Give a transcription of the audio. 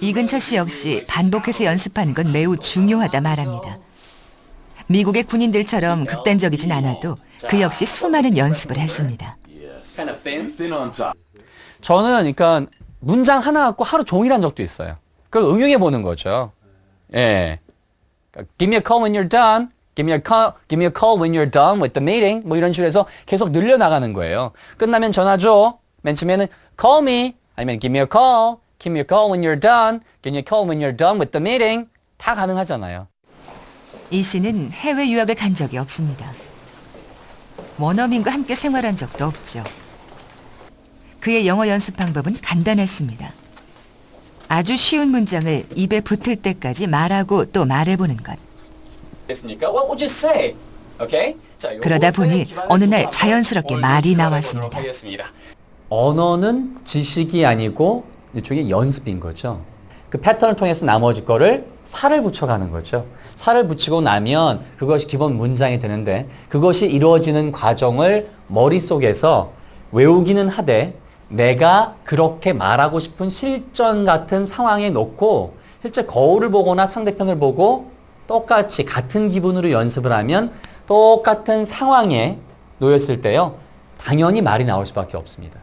이근철 씨 역시 반복해서 연습하는 건 매우 중요하다 말합니다. 미국의 군인들처럼 극단적이진 않아도 그 역시 수많은 연습을 했습니다. 저는 그러니까 문장 하나 갖고 하루 종일 한 적도 있어요. 그걸 응용해 보는 거죠. 예. Give me a call when you're done. Give me a call, give me a call when you're done with the meeting. 뭐 이런 식으로 해서 계속 늘려 나가는 거예요. 끝나면 전화 줘. 맨 처음에는 call me. 아니면 give me a call. Me a call when you're done. Me a call when you're done with the meeting. 다 가능하잖아요. 이 씨는 해외 유학을 간 적이 없습니다. 원어민과 함께 생활한 적도 없죠. 그의 영어 연습 방법은 간단했습니다. 아주 쉬운 문장을 입에 붙을 때까지 말하고 또 말해보는 것. 됐습니까? What would you say? Okay? 자, 그러다 보니 어느 날 자연스럽게 말이 나왔습니다. 언어는 지식이 아니고 일종의 연습인 거죠. 그 패턴을 통해서 나머지 거를 살을 붙여가는 거죠. 살을 붙이고 나면 그것이 기본 문장이 되는데 그것이 이루어지는 과정을 머릿속에서 외우기는 하되 내가 그렇게 말하고 싶은 실전 같은 상황에 놓고 실제 거울을 보거나 상대편을 보고 똑같이 같은 기분으로 연습을 하면 똑같은 상황에 놓였을 때요. 당연히 말이 나올 수밖에 없습니다.